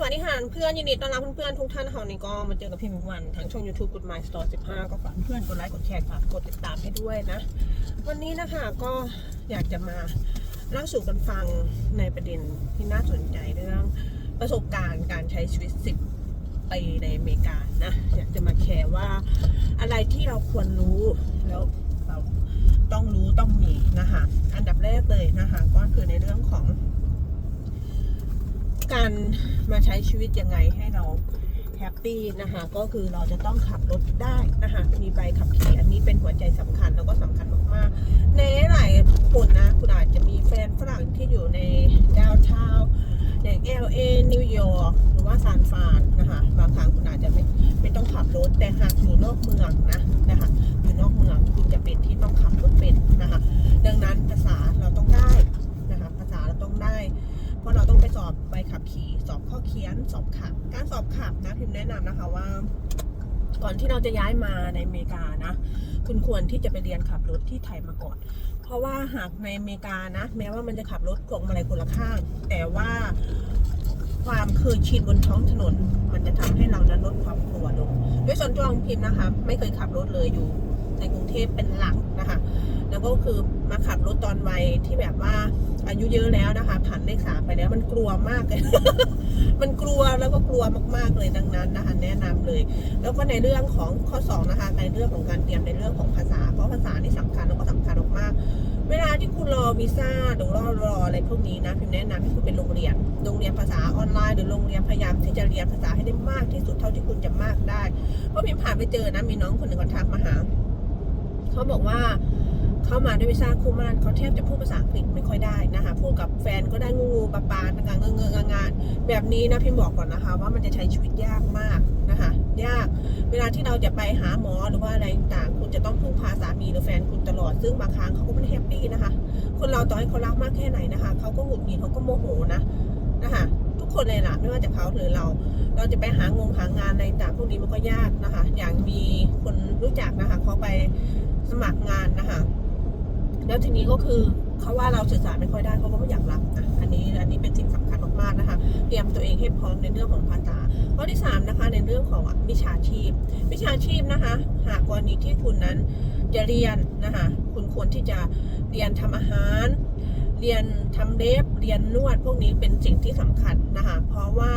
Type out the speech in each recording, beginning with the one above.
สวัสดีค่ะเพื่อนยินดีต้อนรับเพื่อนๆทุกท่านค่ะวันนี้ก็มาเจอกับพี่มิวันทางช่อง YouTube Good My Store 15 ก็ฝากเพื่อนกดไลค์กดแชร์ฝากกดติดตามให้ด้วยนะ วันนี้นะคะก็อยากจะมาเล่าสู่กันฟังในประเด็นที่น่าสนใจเรื่องประสบการณ์การใช้ชีวิต 10 ปีในอเมริกานะอยากจะมาแชร์ว่าอะไรที่เราควรรู้แล้วเราต้องรู้ต้องมีนะคะอันดับแรกเลยนะคะก็คือในเรื่องของ การมาใช้ชีวิตยังไงให้เราแฮปปี้นะคะก็คือเราจะต้องขับรถได้นะคะมีใบขับขี่อันนี้เป็นหัวใจสำคัญแล้วก็สำคัญมากๆ ในหลายคนนะคุณอาจจะมีแฟนฝรั่งที่อยู่ในดาวเทาอย่าง LA นิวยอร์กหรือว่าซานฟรานนะคะบางครั้งคุณอาจจะไม่ไม่ต้องขับรถแต่หากอยู่นอกเมืองนะนะคะอยู่นอกเมืองคุณจะเป็นที่ต้องขับ องไปสอบใบขับขี่สอบข้อเขียนสอบขับ การสอบขับนะพิมพ์แนะนำนะคะว่า ก่อนที่เราจะย้ายมาในอเมริกานะคุณควรที่จะไปเรียนขับรถที่ไทยมาก่อน เพราะว่าหากในอเมริกานะ แม้ว่ามันจะขับรถกลงมาลัยคนละข้าง แต่ว่าความเคยชินบนท้องถนน มันจะทำให้เรานั้นลดความกลัวลงด้วยส่วนตัวของพิมพ์นะคะ ไม่เคยขับรถเลยอยู่ ในกรุงเทพเป็นหลักนะคะ แล้วก็คือมาขับรถตอนวัยที่แบบว่าอายุเยอะแล้วนะคะ ผ่านเลขสามไปแล้วมันกลัวมากเลย มันกลัวแล้วก็กลัวมากๆเลยดังนั้นนะคะแนะนำเลย แล้วก็ในเรื่องของข้อสองนะคะในเรื่องของการเตรียมในเรื่องของภาษา เพราะภาษานี่สำคัญแล้วก็สำคัญมากๆเวลาที่คุณรอวีซ่าหรือรอรออะไรพวกนี้นะพิมแนะนำให้คุณเป็นโรงเรียน โรงเรียนภาษาออนไลน์หรือโรงเรียนพยายามที่จะเรียนภาษาให้ได้มากที่สุดเท่าที่คุณจะมากได้ เพราะพิมผ่านไปเจอนะมีน้องคนหนึ่งเขาทักมาหา เขาบอกว่าเขามาด้วยวีซ่าคู่มั่นเขาแทบจะพูดภาษาอังกฤษไม่ค่อยได้นะคะพูดกับแฟนก็ได้งูงูปลาปลาต่างๆเงเงงานแบบนี้นะพิมบอกก่อนนะคะ ว่ามันจะใช้ชีวิตยากมากนะคะยากเวลาที่เราจะไปหาหมอหรือว่าอะไรต่างคุณจะต้องพึ่งพาสามีหรือแฟนคุณตลอด ซึ่งบางครั้งเขาก็ไม่แฮปปี้นะคะ คนเราต่อให้เขารักมากแค่ไหนนะคะเขาก็หงุดหงิดเขาก็โมโหนะนะคะทุกคนเลยล่ะไม่ว่าจะเขาหรือเรา เราจะไปหางงหางานอะไรต่างพวกนี้มันก็ยากนะคะ อย่างมีคนรู้จักนะคะเขาไป สมัครงานนะคะแล้วทีนี้ก็คือเขาว่าเราสื่อสารไม่ค่อยได้เขาก็ไม่อยากรับนะอันนี้อันนี้เป็นสิ่งสำคัญมากๆนะคะ เตรียมตัวเองให้พร้อมในเรื่องของภาษาข้อที่สามนะคะในเรื่องของวิชาชีพ วิชาชีพนะคะ หากกรณีที่คุณนั้นจะเรียนนะคะคุณควรที่จะเรียนทำอาหาร เรียนทำเล็บเรียนนวดพวกนี้เป็นสิ่งที่สำคัญนะคะ เพราะว่า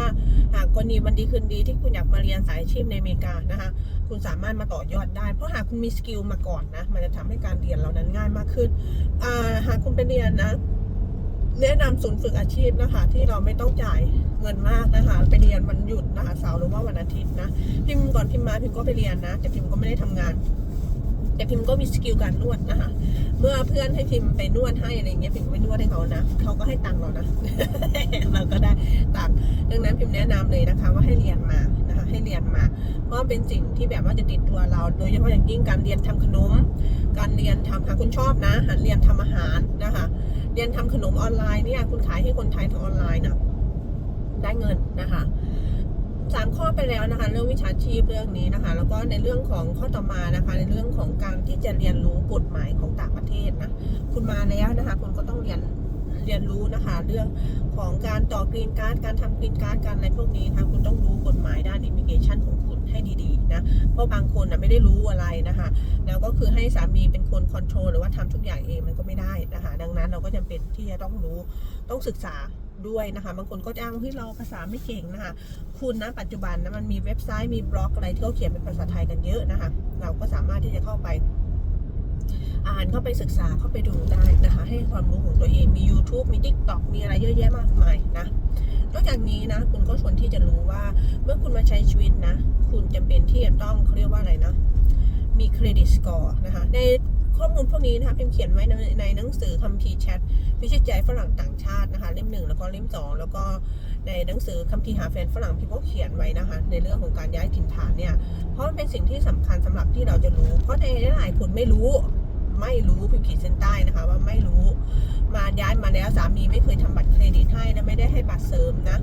หากกรณีวันดีคืนดีที่คุณอยากมาเรียนสายอาชีพในอเมริกานะคะ คุณสามารถมาต่อยอดได้ เพราะหากคุณมีสกิลมาก่อนนะ มันจะทำให้การเรียนเรานั้นง่ายมากขึ้นาหากคุณไปเรียนนะแนะนำศูนย์ฝึกอาชีพนะคะ ที่เราไม่ต้องจ่ายเงินมากนะคะ ไปเรียนวันหยุดนะคะเสาร์หรือว่าวันอาทิตย์นะพิมพ์ก่อนพิมพ์มาพิมพ์ก็ไปเรียนนะ แต่พิมพ์ก็ไม่ได้ทำงาน แต่พิมพ์ก็มีสกิลการนวดนะคะ เมื่อเพื่อนให้พิมพ์ไปนวดให้อะไรเงี้ยพิมพ์ก็ไปนวดให้เขานะเขาก็ให้ตังค์เรานะเราก็ได้ตังค์ดังนั้นพิมพ์แนะนำเลยนะคะ ว่าให้เรียนมานะคะให้เรียนมา เพราะเป็นสิ่งที่แบบว่าจะติดตัวเรา โดยเฉพาะอย่างยิ่งการเรียนทำขนม การเรียนทำหาคุณชอบนะหันเรียนทำอาหารนะคะ เรียนทำขนมออนไลน์เนี่ยคุณขายให้คนไทยทางออนไลน์นะได้เงินนะคะ สามข้อไปแล้วนะคะ เรื่องวิชาชีพเรื่องนี้นะคะ แล้วก็ในเรื่องของข้อต่อมานะคะ ในเรื่องของการที่จะเรียนรู้กฎหมายของต่างประเทศนะคุณมาแล้วนะคะ คุณก็ต้องเรียนเรียนรู้นะคะ เรื่องของการต่อกรีนการ์ดการทำกรีนการ์ดการอะไรพวกนี้นะคะคุณต้องรู้กฎหมายด้านอิมิเกชันของคุณให้ดีๆนะเพราะบางคนนะไม่ได้รู้อะไรนะคะ แล้วก็คือให้สามีเป็นคนคอนโทรลหรือว่าทำทุกอย่างเองมันก็ไม่ได้นะคะ ดังนั้นเราก็จำเป็นที่จะต้องรู้ต้องศึกษา ด้วยนะคะบางคนก็จะอ้างว่าเฮ้ยเราภาษาไม่เก่งนะคะคุณนะปัจจุบันนะมันมีเว็บไซต์มีบล็อกอะไรที่เขาเขียนเป็นภาษาไทยกันเยอะนะคะเราก็สามารถที่จะเข้าไปอ่านเข้าไปศึกษาเข้าไปดูได้นะคะ ให้ความรู้ของตัวเองมี YouTube มี TikTok มีอะไรเยอะแยะมากมายนะนอกจากนี้นะ คุณก็ควรที่จะรู้ว่าเมื่อคุณมาใช้ชีวิตนะ คุณจำเป็นที่จะต้องเขาเรียกว่าอะไรนะ มีเครดิตสกอร์นะคะใน ข้อมูลพวกนี้นะคะพิมพ์เขียนไว้ในในหนังสือคัมภีร์แชทพิชิตใจฝรั่งต่างชาตินะคะ เล่มหนึ่งแล้วก็เล่มสองแล้วก็ในหนังสือคัมภีร์หาแฟนฝรั่งพิมพ์ก็เขียนไว้นะคะ ในเรื่องของการย้ายถิ่นฐานเนี่ยเพราะมันเป็นสิ่งที่สำคัญสำหรับที่เราจะรู้ เพราะในหลายคนไม่รู้ไม่รู้พิมพ์ขีดเส้นใต้นะคะ ว่าไม่รู้ มาย้ายมาแล้วสามีไม่เคยทำบัตรเครดิตให้และไม่ได้ให้บัตรเสริมนะ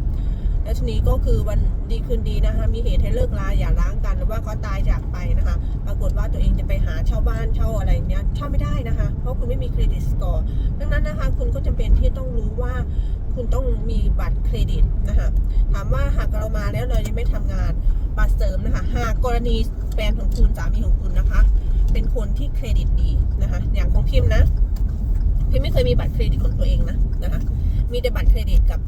แล้วทีนี้ก็คือวันดีคืนดีนะคะ มีเหตุให้เลิกลาอย่าร้างกันหรือว่าเขาตายจากไปนะคะ ปรากฏว่าตัวเองจะไปหาเช่าบ้านเช่าอะไรเนี้ยเช่าไม่ได้นะคะ เพราะคุณไม่มีเครดิตสกอร์ดังนั้นนะคะ คุณก็จำเป็นที่ต้องรู้ว่าคุณต้องมีบัตรเครดิตนะคะถามว่าหากเรามาแล้วเรายังไม่ทำงานบัตรเสริมนะคะหากกรณีแฟนของคุณสามีของคุณนะคะ เป็นคนที่เครดิตดีนะคะ อย่างของพิมพ์นะพิมไม่เคยมีบัตรเครดิตของตัวเองนะนะคะ มีแต่บัตรเครดิตกับ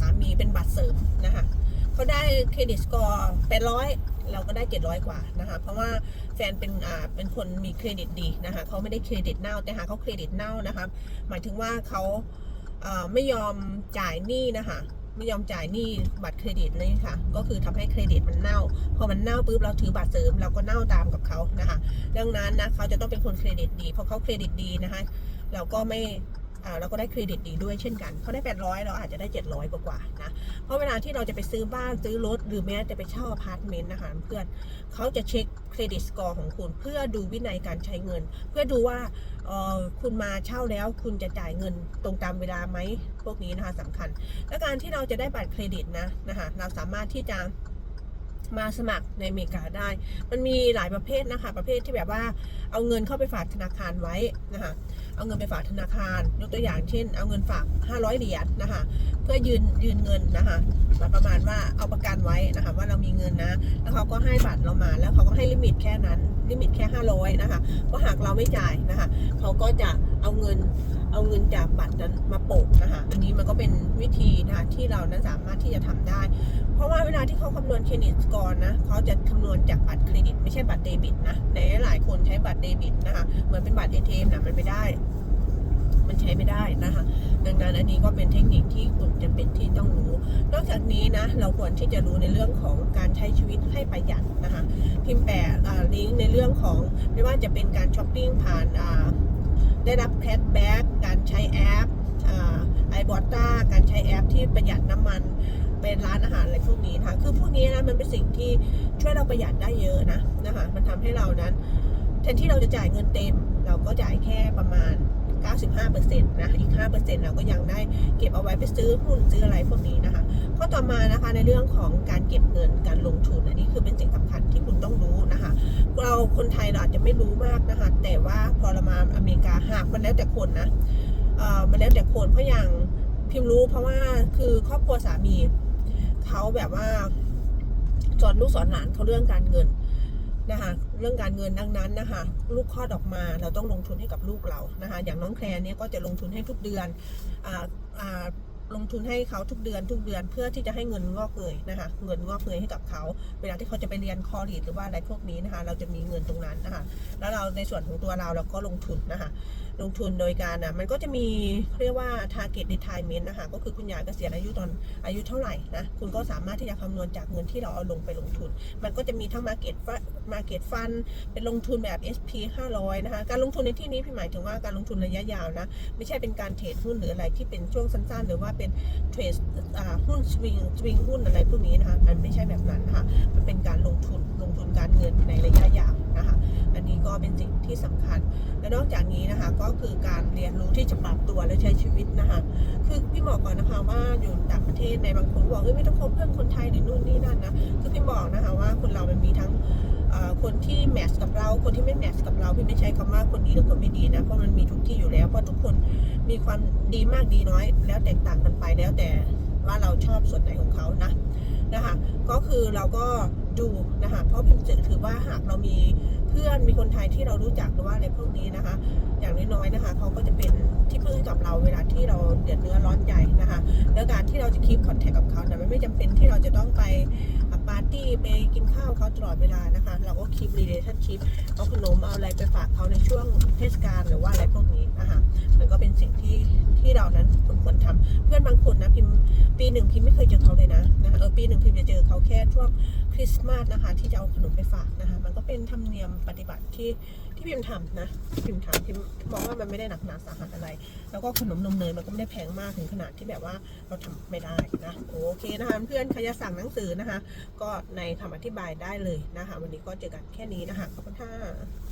สามีเป็นบัตรเสริมนะคะเขาได้เครดิตสกอร์แปดร้อยเราก็ได้เจ็ดร้อยกว่านะคะเพราะว่าแฟนเป็นอ่าเป็นคนมีเครดิตดีนะคะเขาไม่ได้เครดิตเน่าแต่หากเขาเครดิตเน่านะคะหมายถึงว่าเขาไม่ยอมจ่ายหนี้นะคะไม่ยอมจ่ายหนี้บัตรเครดิตนี่ค่ะ ก็คือทำให้เครดิตมันเน่า พอมันเน่าปุ๊บเราถือบัตรเสริมเราก็เน่าตามกับเขานะคะดังนั้นนะเขาจะต้องเป็นคนเครดิตดี เพราะเขาเครดิตดีนะคะ เราก็ไม่ เราก็ได้เครดิตดีด้วยเช่นกันเขาได้ 800 เราอาจจะได้ 700 กว่ากว่าๆนะ เพราะเวลาที่เราจะไปซื้อบ้านซื้อรถหรือแม้แต่ไปเช่าอพาร์ตเมนต์นะคะเพื่อนเขาจะเช็คเครดิตสกอร์ของคุณเพื่อดูวินัยการใช้เงิน เพื่อดูว่าคุณมาเช่าแล้วคุณจะจ่ายเงินตรงตามเวลาไหมพวกนี้นะคะสำคัญ และการที่เราจะได้บัตรเครดิตนะนะคะเราสามารถที่จะ มาสมัครในอเมริกาได้ มันมีหลายประเภทนะคะ ประเภทที่แบบว่าเอาเงินเข้าไปฝากธนาคารไว้นะคะ เอาเงินไปฝากธนาคาร ยกตัวอย่างเช่น เอาเงินฝาก 500 เหรียญนะคะ เพื่อยืนยืนเงินนะคะแบบประมาณว่าเอาประกันไว้นะคะว่าเรามีเงินนะ แล้วเขาก็ให้บัตรเรามา แล้วเขาก็ให้ลิมิตแค่นั้น ลิมิตแค่ 500 นะคะ เพราะหากเราไม่จ่ายนะคะ เขาก็จะเอาเงิน เอาเงินจากบัตรนั้นมาโปะนะคะ อันนี้มันก็เป็นวิธีนะคะที่เรานั้นสามารถที่จะทำได้ เพราะว่าเวลาที่เขาคำนวณเครดิตสกอร์นะเขาจะคำนวณจากบัตรเครดิต ไม่ใช่บัตรเดบิตนะในหลายคนใช้บัตรเดบิตนะคะเหมือนเป็นบัตรเอทีเอ็มนะมันไม่ได้ มันใช้ไม่ได้นะคะ ดังนั้นอันนี้ก็เป็นเทคนิคที่คุณจะเป็นที่ต้องรู้ นอกจากนี้นะเราควรที่จะรู้ในเรื่องของการใช้ชีวิตให้ประหยัดนะคะ พิมพ์แปะอ่าลิงก์ในเรื่องของไม่ว่าจะเป็นการช้อปปิ้งผ่านได้รับแคชแบ็ก การใช้แอปไอบอต้าการใช้แอปที่ประหยัดน้ำมันเป็นร้านอาหารอะไรพวกนี้นะคะคือพวกนี้นะมันเป็นสิ่งที่ช่วยเราประหยัดได้เยอะนะนะคะมันทำให้เรานั้นแทนที่เราจะจ่ายเงินเต็ม เราก็จ่ายแค่ประมาณ 95%นะอีก 5%เราก็ยังได้เก็บเอาไว้ไปซื้อหุ้นซื้ออะไรพวกนี้นะคะข้อต่อมานะคะในเรื่องของการเก็บเงินการลงทุนอันนี้คือเป็นสิ่งสำคัญที่คุณต้องรู้นะคะเราคนไทยเราอาจจะไม่รู้มากนะคะแต่ว่าพอเรามาอเมริกาหากมันแล้วแต่คนนะ เอ่อมันแล้วแต่คนเพราะอย่างพิมพ์รู้เพราะว่าคือครอบครัวสามีเขาแบบว่าสอนลูกสอนหลานเขาเรื่องการเงินนะคะเรื่องการเงินดังนั้นนะคะลูกคลอดออกมาเราต้องลงทุนให้กับลูกเรานะคะอย่างน้องแคลร์เนี่ยก็จะลงทุนให้ทุกเดือนอ่าอ่า ลงทุนให้เขาทุกเดือนทุกเดือนเพื่อที่จะให้เงินงอกเงยนะคะเงินงอกเงยให้กับเขาเวลาที่เขาจะไปเรียนคอร์สหรือว่าอะไรพวกนี้นะคะ เราจะมีเงินตรงนั้นนะคะแล้วเราในส่วนของตัวเราเราก็ลงทุนนะคะลงทุนโดยการอะมันก็จะมีเรียกว่า target retirement นะคะก็คือคุณยายเกษียณอายุตอนอายุเท่าไหร่นะคุณก็สามารถที่จะคำนวณจากเงินที่เราเอาลงไปลงทุน มันก็จะมีทั้ง market market fund เป็นลงทุนแบบ SP 500นะคะการลงทุนในที่นี้พี่หมายถึงว่าการลงทุนระยะยาวนะไม่ใช่เป็นการเทรดหุ้นหรืออะไรที่เป็นช่วงสั้นๆ หรือว่าเป็นเทรดหุ้นสวิงสวิงหุ้นอะไรพวกนี้นะคะมันไม่ใช่แบบนั้นนะคะมันเป็นการลงทุนลงทุนการเงินในระยะยาวนะคะอันนี้ก็เป็นสิ่งที่สำคัญ และนอกจากนี้นะคะก็คือการเรียนรู้ที่จะปรับตัวและใช้ชีวิตนะคะคือพี่บอกก่อนนะคะว่าอยู่ต่างประเทศในบางคนบอกเฮ้ยไม่ต้องคบเพื่อนคนไทยหรือนู่นนี่นั่นนะคือพี่บอกนะคะว่าคนเรามันมีทั้งคนที่แมทช์กับเรา คนที่ไม่แมทช์กับเราพี่ไม่ใช้คำว่าคนดีหรือคนไม่ดีนะเพราะมันมีทุกที่อยู่แล้วเพราะทุกคนมีความดีมากดีน้อยแล้วแตกต่าง แล้วแต่ว่าเราชอบส่วนไหนของเขานะนะคะก็คือเราก็ดูนะคะเพราะพิมถือว่าหากเรามีเพื่อนมีคนไทยที่เรารู้จักหรือว่าอะไรพวกนี้นะคะ อย่างน้อยๆนะคะเขาก็จะเป็นที่พึ่งกับเราเวลาที่เราเดือดเนื้อร้อนใจนะคะแล้วการที่เราจะคีบคอนแทคกับเขาเนี่มันไม่จำเป็นที่เราจะต้องไปปาร์ตี้ไปกินข้าวเขาตลอดเวลานะคะ เราก็คีบรีเลชั่นชิพเอาขนมเอาอะไรไปฝากเขาในช่วงเทศกาลหรือว่าอะไรพวกนี้นะคะมันก็เป็นสิ่งที่ ที่เรานั้นควรทำเพื่อนบางคนนะพิมปีหนึ่งพิมไม่เคยเจอเขาเลยนะนะคะเออปีหนึ่งพิมจะเจอเขาแค่ช่วงคริสต์มาสนะคะ ที่จะเอาขนมไปฝากนะคะ มันก็เป็นธรรมเนียมปฏิบัติที่ที่พิมทำนะพิมทำพิมมองว่ามันไม่ได้หนักหนาสาหัสอะไร แล้วก็ขนมนมเนยมันก็ไม่ได้แพงมากถึงขนาดที่แบบว่าเราทำไม่ได้นะโอเคนะคะเพื่อนใครจะสั่งหนังสือนะคะ ก็ในคำอธิบายได้เลยนะคะ วันนี้ก็เจอกันแค่นี้นะคะขอบคุณค่ะ